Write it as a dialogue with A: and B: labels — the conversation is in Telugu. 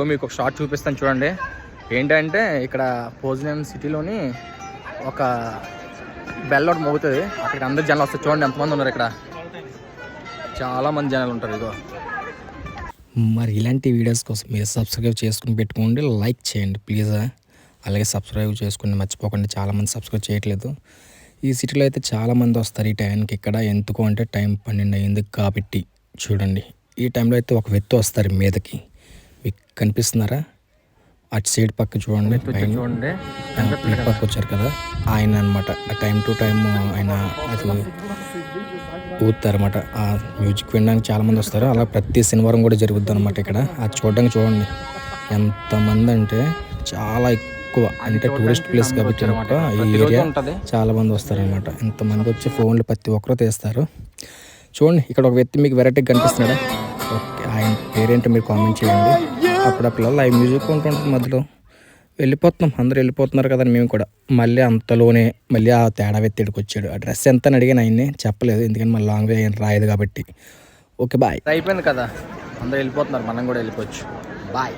A: సో మీకు ఒక షార్ట్ చూపిస్తాను చూడండి. ఏంటంటే ఇక్కడ భోజనం సిటీలోని ఒక బెల్ ఒకటి మోగుతుంది. అక్కడికి అందరు జనాలు వస్తారు. చూడండి ఎంతమంది ఉన్నారు ఇక్కడ. చాలామంది జనాలు ఉంటారు ఇదో
B: మరి ఇలాంటి వీడియోస్ కోసం మీరు సబ్స్క్రైబ్ చేసుకుని పెట్టుకోండి. లైక్ చేయండి ప్లీజ్ అలాగే సబ్స్క్రైబ్ చేసుకుని మర్చిపోకండి చాలామంది సబ్స్క్రైబ్ చేయట్లేదు. ఈ సిటీలో అయితే చాలామంది వస్తారు ఈ టైంకి ఇక్కడ. ఎందుకు అంటే టైం పన్నెండు అయింది కాబట్టి. చూడండి. ఈ టైంలో అయితే ఒక వ్యక్తి వస్తారు మీదకి. కనిపిస్తున్నారా? అటు సైడ్ పక్క చూడండి
A: చూడండి.
B: ఆ, పక్క వచ్చారు కదా ఆయన అనమాట టైం టు టైం ఆయన అది ఊతారన్నమాట ఆ మ్యూజిక్ వినడానికి చాలా మంది వస్తారు. అలా ప్రతి శనివారం కూడా జరుగుద్ది అనమాట ఇక్కడ. అది చూడడానికి చూడండి ఎంతమంది అంటే చాలా ఎక్కువ. అంటే టూరిస్ట్ ప్లేస్ కాబట్టి ఈ ఏరియా మంది వస్తారనమాట ఎంతమంది వచ్చి ఫోన్లు ప్రతి ఒక్కరు తీస్తారు. చూడండి ఇక్కడ ఒక వ్యక్తి మీకు వెరైటీ కనిపిస్తున్నాడా? ఓకే ఆయన పేరేంటో మీరు కామెంట్ చేయండి. అప్పుడప్పుడు లైవ్ మ్యూజిక్ ఉంటుంటుంది మధ్యలో వెళ్ళిపోతున్నాం. అందరూ వెళ్ళిపోతున్నారు కదా మేము కూడా. మళ్ళీ అంతలోనే మళ్ళీ ఆ తేడా వ్యక్తి వచ్చాడు. ఆ డ్రెస్ ఎంత అని అడిగాను ఆయన్ని చెప్పలేదు. ఎందుకంటే మళ్ళీ లాంగ్ వే రాయదు కాబట్టి. ఓకే బాయ్
A: అయిపోయింది కదా. అందరూ వెళ్ళిపోతున్నారు. మనం కూడా వెళ్ళిపోవచ్చు. బాయ్